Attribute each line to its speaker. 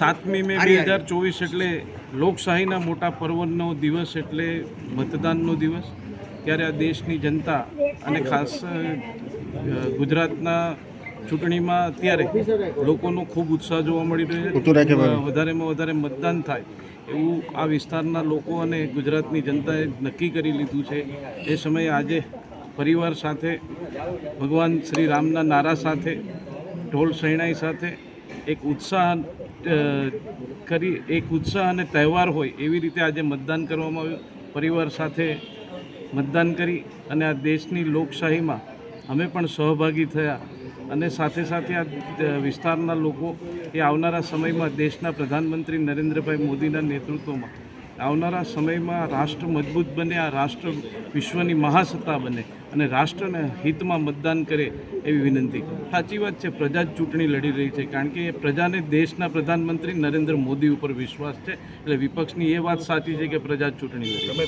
Speaker 1: સાતમી મે બે હજાર ચોવીસ એટલે લોકશાહીના મોટા પર્વનો દિવસ એટલે મતદાનનો દિવસ. ત્યારે આ દેશની જનતા અને ખાસ ગુજરાતના ચૂંટણીમાં અત્યારે લોકોનો ખૂબ ઉત્સાહ જોવા મળી રહ્યો છે. વધારેમાં વધારે મતદાન થાય એવું આ વિસ્તારના લોકો અને ગુજરાતની જનતાએ નક્કી કરી લીધું છે. એ સમયે આજે પરિવાર સાથે ભગવાન શ્રી રામના નારા સાથે ઢોલ શહેણાઈ સાથે એક ઉત્સાહ કરી, એક ઉત્સાહ અને તહેવાર હોય એવી રીતે આજે મતદાન કરવામાં આવ્યું. પરિવાર સાથે મતદાન કરી અને આ દેશની લોકશાહીમાં અમે પણ સહભાગી થયા. અને સાથે સાથે આ વિસ્તારના લોકો એ આવનારા સમયમાં દેશના પ્રધાનમંત્રી નરેન્દ્રભાઈ મોદીના નેતૃત્વમાં આવનારા સમયમાં રાષ્ટ્ર મજબૂત બને, આ રાષ્ટ્ર વિશ્વની મહાસત્તા બને અને રાષ્ટ્રના હિતમાં મતદાન કરે એવી વિનંતી. સાચી વાત છે, પ્રજા જ ચૂંટણી લડી રહી છે, કારણ કે પ્રજાને દેશના પ્રધાનમંત્રી નરેન્દ્ર મોદી ઉપર વિશ્વાસ છે. એટલે વિપક્ષની એ વાત સાચી છે કે પ્રજા જ ચૂંટણી લડી